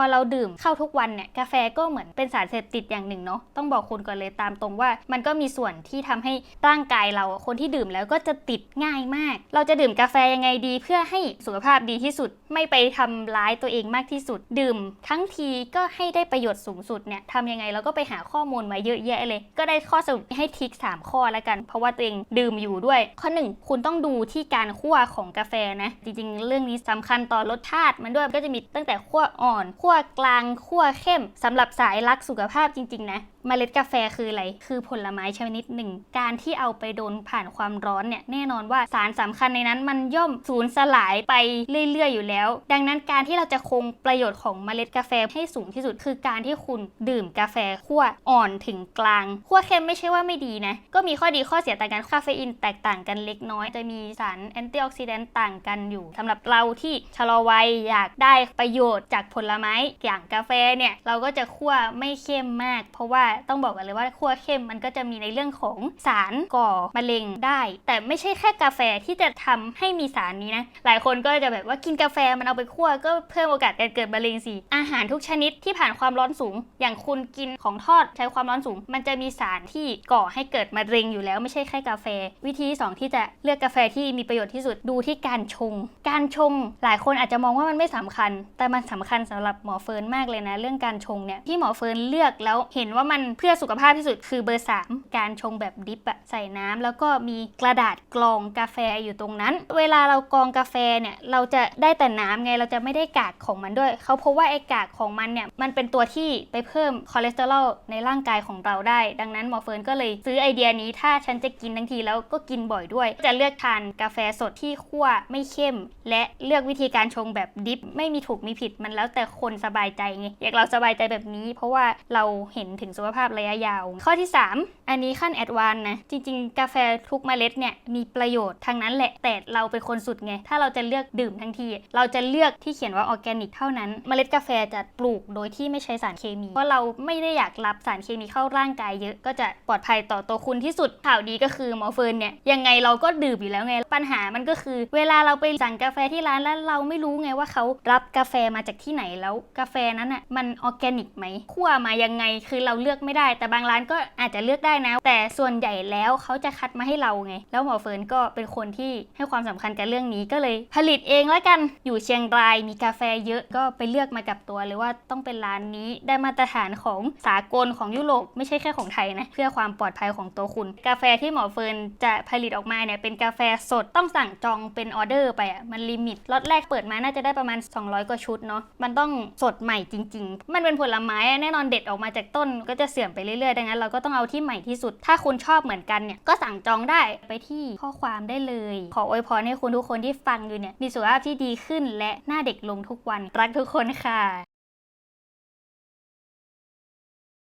พอเราดื่มเข้าทุกวันเนี่ยกาแฟก็เหมือนเป็นสารเสพติดอย่างหนึ่งเนาะต้องบอกคุณก่อนเลยตามตรงว่า มันก็มีส่วนที่ทำให้ร่างกายเราคนที่ดื่มแล้วก็จะติดง่ายมาก เราจะดื่มกาแฟยังไงดี เพื่อให้สุขภาพดีที่สุด ไม่ไปทำร้ายตัวเองมากที่สุด ดื่ม ทั้งทีก็ให้ได้ประโยชน์สูงสุดเนี่ยทำยังไงเราก็ไปหาข้อมูลมาเยอะแยะเลย ก็ได้ข้อสรุปให้ทิก 3 ข้อแล้วกัน เพราะว่าตัวเองดื่มอยู่ด้วย ข้อ 1 คุณต้องดูที่การคั่วของกาแฟนะ จริงๆ เรื่องนี้สำคัญต่อรสชาติมันด้วยก็จะมีตั้งแต่คั่วอ่อนคั่วั้วกลางคั่วเข้มสำหรับสายรักสุขภาพจริง ๆ นะเมล็ดกาแฟคืออะไร คือผลไม้ชนิดหนึ่ง การที่เอาไปโดนผ่านความร้อนเนี่ย แน่นอนว่าสารสำคัญในนั้นมันย่อมสูญสลายไปเรื่อย ๆ อยู่แล้ว ดังนั้นการที่เราจะคงประโยชน์ของเมล็ดกาแฟให้สูงที่สุด คือการที่คุณดื่มกาแฟคั่วอ่อนถึงกลางคั่วเข้มไม่ใช่ว่าไม่ดีนะ ก็มีข้อดีข้อเสียต่างกัน คาเฟอีนแตกต่างกันเล็กน้อย จะมีสารแอนตี้ออกซิแดนต์ต่างกันอยู่สำหรับเราที่ชะลอวัยอยากได้ประโยชน์จากผลไม้อย่างกาแฟเนี่ยเราก็จะคั่วไม่เข้มมาก เพราะว่าต้องบอกกันเลยว่าคั่วเข้มมันก็จะมีในเรื่องของสารก่อมะเร็งได้ แต่ไม่ใช่แค่กาแฟที่จะทำให้มีสารนี้นะ หลายคนก็จะแบบว่ากินกาแฟมันเอาไปคั่วก็เพิ่มโอกาสการเกิดมะเร็งสิอาหารทุกชนิดที่ผ่านความร้อนสูง อย่างคุณกินของทอดใช้ความร้อนสูง มันจะมีสารที่ก่อให้เกิดมะเร็งอยู่แล้วไม่ใช่แค่กาแฟ วิธีที่สองที่จะเลือกกาแฟที่มีประโยชน์ที่สุดดูที่การชง การชงหลายคนอาจจะมองว่ามันไม่สำคัญ แต่มันสำคัญสำหรับหมอเฟิร์นมากเลยนะ เรื่องการชงเนี่ยที่หมอเฟิร์นเลือกแล้วเห็นว่ามันเพื่อสุขภาพที่สุดคือเบอร์ 3 การชงแบบดิปอะใส่น้ำแล้วก็มีกระดาษกรองกาแฟอยู่ตรงนั้น เวลาเรากรองกาแฟเนี่ยเราจะได้แต่น้ำไงเราจะไม่ได้กากของมันด้วยเขาพบว่าไอ้กากของมันเนี่ยมันเป็นตัวที่ไปเพิ่มคอเลสเตอรอลในร่างกายของเราได้ ดังนั้นหมอเฟิร์นก็เลยซื้อไอเดียนี้ถ้าฉันจะกินทั้งทีแล้วก็กินบ่อยด้วย จะเลือกทานกาแฟสดที่คั่วไม่เข้ม และเลือกวิธีการชงแบบดิฟไม่มีถูกมีผิดมันแล้วแต่คนสบายใจไงอยากเราสบายใจแบบนี้ เพราะว่าเราเห็นถึงสุขภาพระยะยาว ข้อที่ 3 อันนี้ขั้นแอดวานนะ จริง ๆ กาแฟทุกเมล็ดเนี่ยมีประโยชน์ทั้งนั้นแหละ แต่เราเป็นคนสุดไง ถ้าเราจะเลือกดื่มทั้งที เราจะเลือกที่เขียนว่าออร์แกนิกเท่านั้น เมล็ดกาแฟจะปลูกโดยที่ไม่ใช้สารเคมี เพราะเราไม่ได้อยากรับสารเคมีเข้าร่างกายเยอะ ก็จะปลอดภัยต่อตัวคุณที่สุด ข่าวดีก็คือหมอเฟิร์นเนี่ยยังไงเราก็ดื่มอยู่แล้วไง ปัญหามันก็คือ เวลาเราไปสั่งกาแฟที่ร้านแล้วเราไม่รู้ไงว่าเขารับกาแฟมาจากที่ไหนแล้วกาแฟนั้นอะมันออร์แกนิกไหมคั่วมายังไงคือเราเลือกไม่ได้ แต่บางร้านก็อาจจะเลือกได้นะ แต่ส่วนใหญ่แล้วเขาจะคัดมาให้เราไง แล้วหมอเฟิร์นก็เป็นคนที่ให้ความสำคัญกับเรื่องนี้ก็เลย ผลิตเองแล้วกันอยู่เชียงรายมีกาแฟเยอะก็ไปเลือกมากับตัวเลยว่าต้องเป็นร้านนี้ได้มาตรฐานของสากลของยุโรปไม่ใช่แค่ของไทยนะเพื่อความปลอดภัยของตัวคุณ กาแฟที่หมอเฟิร์นจะผลิตออกมาเนี่ยเป็นกาแฟสดต้องสั่งจองเป็นออเดอร์ไปอะมันลิมิตล็อตแรกเปิดมาน่าจะได้ประมาณ 200 กว่าชุดเนาะมันต้องสดใหม่จริง ๆ มันเป็นผลไม้แน่นอนเด็ดออกมาจากต้นก็จะเสื่อมไปเรื่อยๆ ดังนั้นเราก็ต้องเอาที่ใหม่ที่สุด ถ้าคุณชอบเหมือนกันเนี่ยก็สั่งจองได้ไปที่ข้อความได้เลย ขออวยพรให้คุณทุกคนที่ฟังอยู่เนี่ยมีสุขภาพที่ดีขึ้นและหน้าเด็กลงทุกวันรักทุกคนค่ะ